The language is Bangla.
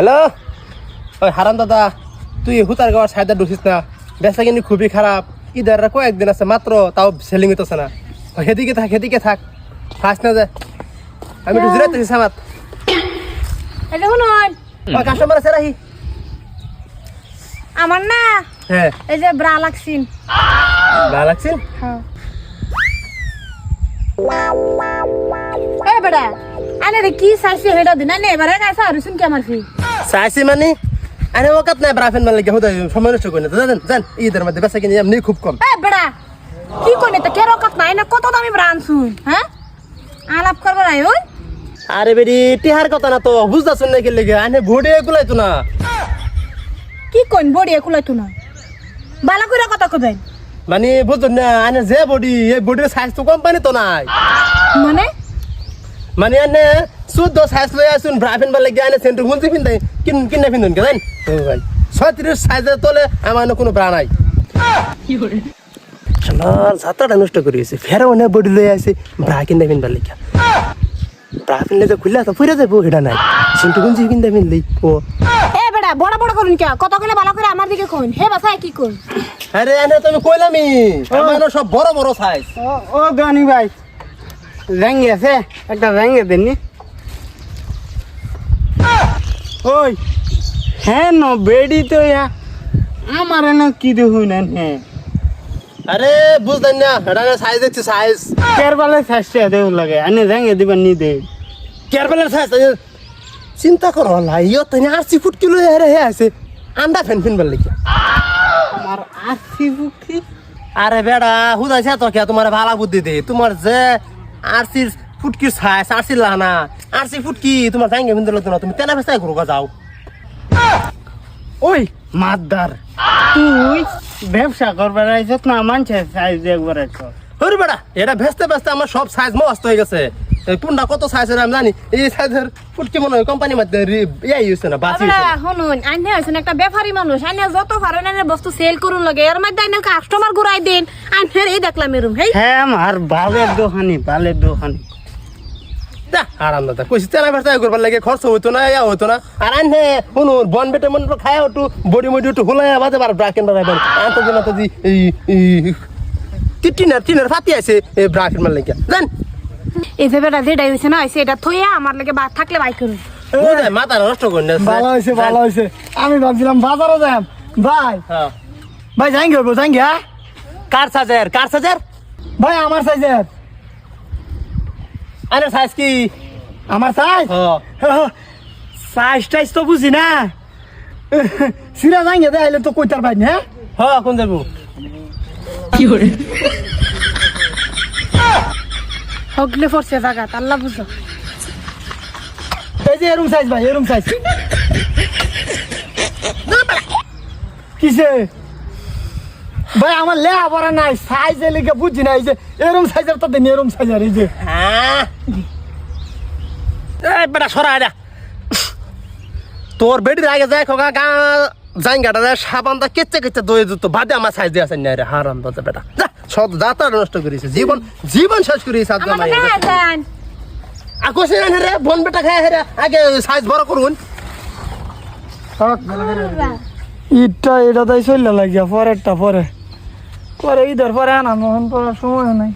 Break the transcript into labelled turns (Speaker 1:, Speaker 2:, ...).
Speaker 1: হ্যালো? ওই হারান দাদা তুই হুতার গাওয়ার সাইডে ঢুকিস না। বেচা কিন্তু খুবই খারাপ। ইদার কয়েকদিন আছে মাত্র তাও সেলিং হইতেছে না। সেদিকে থাক সেদিকে থাক। ফাঁস না যায় আমি একটু জিরাইতেছি সামাত কাস্টমার আছে রাহি।
Speaker 2: আমার না
Speaker 1: হ্যাঁ।
Speaker 2: এই যে ব্রা লাগছিন
Speaker 1: ভালো লাগছে
Speaker 2: হ্যাঁ। এই বেটা আনে রে কি চাইছে হেডা দিন। আনে এবারে কাইসা হরিসুন কি আমার ফি
Speaker 1: চাইছি মানে? আরে ওকাত নাই ব্রাফেন মানে লাগে হুদাই সময় নষ্ট করি না। জানেন জান ঈদের মধ্যে বেচা কিনি এমনি খুব কম।
Speaker 2: এই বেটা কি কইনে তো কেরো কাত নাই না? কত দামি ব্রা আনছুন হ্যাঁ? আলাপ করবার আই ওই
Speaker 1: আরে বেরি টিহার কথা না তো বুঝতেছ না কি লেগে? আনে ভোটে গুলাই তো না।
Speaker 2: কি কইন বড়ি একুলাই তো না? বালা কইরা কথা কবেন
Speaker 1: মানে বুঝুন না আনে যে বডি এই বডির সাইজ তো কোম্পানি তো নাই।
Speaker 2: মানে?
Speaker 1: মানে আনে চোদ্দ সাইজ লই আসুন ব্রাফেন বালে গিয়ে আনে সেন্টু গুনছি পিন্ধাই কিন কিনে পিন্ধুন কে জান ছত্রিশ সাইজের তোলে আমার কোনো ব্রা নাই। শালার যাত্রাটা নষ্ট করে গেছে ফের অনেক বডি লই আসে ব্রা কিনে পিনবার লেগে। ব্রা পিনলে যে খুললে তো ফুরে যাব সেটা নাই। সেন্টু গুনছি কিনতে পিনলেই ও।
Speaker 2: এ বেটা বড় বড় করুন কে কত কইলে ভালো করে আমার দিকে কইন হে বাসায় কি কই
Speaker 1: আরে এনে তুমি কইলামি আমার সব বড় বড় সাইজ
Speaker 3: ও ও গানি ভাই। র্যাঙ্গে আছে একটা র্যাঙ্গে দেননি ওই হ্যাঁ ন বেডি তো ইয়া আমার না কি দেখুন না হ্যাঁ
Speaker 1: আরে বুঝলেন না এটা সাইজ দেখছি সাইজ
Speaker 3: কেরবালে সাইজটা দেউ লাগে আনে র্যাঙ্গে দিবার নি দে।
Speaker 1: কেয়ারবেলার সাইজ চিন্তা করো লাই ইয়ো তুমি আশি ফুট কিলো হেরে হে আছে। আন্ডা ফেন ফিন বললে
Speaker 3: আর আসি বুকি
Speaker 1: আরে বেড়া হুদাইছে তো কে তোমার ভালো বুদ্ধি দে তোমার যে আরসি ফুটকি সাইজ? আরসি লানা আরসি ফুটকি তোমার জাঙ্গে বিন্দু না তুমি তেনা ফেসাই ঘুরো যাও।
Speaker 3: ওই মাদার তুই ব্যবসা করবার আইছত না মানছে সাইজ দেখবার আইছত
Speaker 1: হরি বেড়া এটা ভেস্তে ভেস্তে আমার সব সাইজ মস্ত হয়ে গেছে। এই কোনটা কত সাইজের আমি জানি। এই সাইজের ফুটকি মনে হয় কোম্পানির মধ্যে রি- ইয়াই হয়েছে না বাসি না।
Speaker 2: শুনুন আইনে হইছেন একটা ব্যাপারী মানুষ। আইনে যত পারেন আইনে বস্তু সেল করুন লাগে। এর মধ্যে আইনে কাস্টমার ঘুরাই দেন। আইনে এই দেখলাম এরম হেই।
Speaker 3: হ্যাঁ আমার বালের দোকানি বালের দোকানি
Speaker 1: যা, আরাম দাদা কইছি তেনা ফেসাই করবার লাগে খরচ হইতো না ইয়া হইতো না। আর হে শুনুন বন বেটে মন খায় একটু বডি মডি একটু হুলাই বাজে বার ব্রাকেন দিন এই এই টিনার টিনার ফাতি আছে এই ব্রাকেন মার লাগে জান।
Speaker 2: এই যে বেটা যেটা হইছে না হইছে এটা থইয়া আমার লাগে বা থাকলে বাই করুন।
Speaker 1: মাথা নষ্ট করেন না
Speaker 3: ভালো হয়েছে ভালো হয়েছে আমি ভাবছিলাম বাজারে যাম ভাই।
Speaker 1: হ্যাঁ।
Speaker 3: ভাই যাইঙ্গে হইব যাইঙ্গে হ্যাঁ?
Speaker 1: কার সাজার? কার সাজার?
Speaker 3: ভাই আমার সাইজের।
Speaker 1: আরে সাইজ কি?
Speaker 3: আমার সাইজ
Speaker 1: হ্যাঁ
Speaker 3: সাইজ টাইজ তো বুঝি না। সিরা যাইঙ্গে দেখাইলে তো কইতার ভাই হ্যাঁ?
Speaker 1: হ্যাঁ কোন যাব
Speaker 2: হগলে পড়ছে জায়গা আল্লাহ বুঝো।
Speaker 3: এই যে এরম সাইজ ভাই এরম সাইজ কিসে? ভাই আমার লেহা পড়া নাই সাইজ লিখে বুঝছি না এই যে এরম সাইজের তো দেন এরম সাইজের এই যে।
Speaker 1: হ্যাঁ। এই বেটা সরা আইডা তোর বেডির আগে যায় খোকা গা জাইঙ্গাটা সাবানটা কেচে কেচে দই দিত বাদে আমার সাইজ দিয়ে আসেন না রে হারাম দাদা বেটা। যা সব যাত্রা নষ্ট করেছে জীবন জীবন শেষ করেছে আজকে
Speaker 2: আমার
Speaker 1: আমার
Speaker 2: গায়ে
Speaker 1: আকোসে না রে বোন বেটা খায় রে আগে সাইজ বড় করুন।
Speaker 3: ইটটা এটা তাই চললে লাগিয়া পরেরটা পরে। পরে ঈদের পরে আনা মোহন পড়ার সময় নাই।